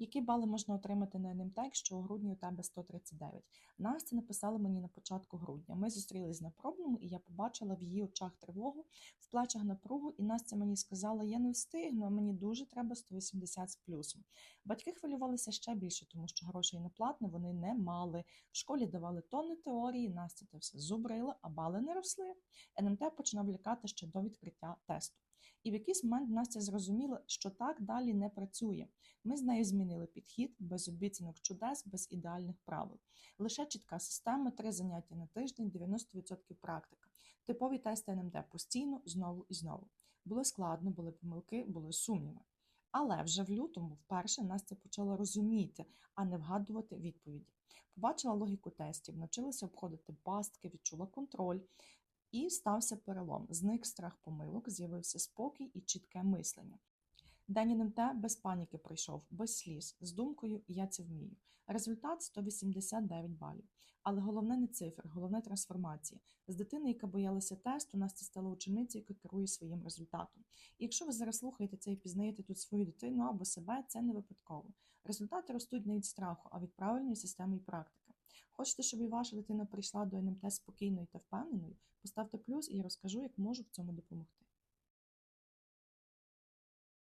Які бали можна отримати на НМТ, якщо у грудні у тебе 139? Настя написала мені на початку грудня. Ми зустрілись на пробному, і я побачила в її очах тривогу, в плечах напругу, і Настя мені сказала: я не встигну, а мені дуже треба 180 з плюсом. Батьки хвилювалися ще більше, тому що грошей на платне вони не мали. В школі давали тонни теорії, Настя це все зубрила, а бали не росли. НМТ починав лякати ще до відкриття тесту. І в якийсь момент Настя зрозуміла, що так далі не працює. Ми з нею змінили підхід без обіцянок чудес, без ідеальних правил. Лише чітка система, три заняття на тиждень, 90% практика. Типові тести НМТ постійно, знову і знову. Було складно, були помилки, були сумніви. Але вже в лютому вперше Настя почала розуміти, а не вгадувати відповіді. Побачила логіку тестів, навчилася обходити пастки, відчула контроль. І стався перелом. Зник страх помилок, з'явився спокій і чітке мислення. День НМТ без паніки пройшов, без сліз, з думкою Я це вмію. Результат 189 балів. Але головне не цифр, головне трансформація. З дитини, яка боялася тесту, Настя стала ученицею, яка керує своїм результатом. І якщо ви зараз слухаєте це і пізнаєте тут свою дитину або себе, це не випадково. Результати ростуть не від страху, а від правильної системи і практики. Хочете, щоб і ваша дитина прийшла до НМТ спокійною та впевненою? Поставте плюс і я розкажу, як можу в цьому допомогти.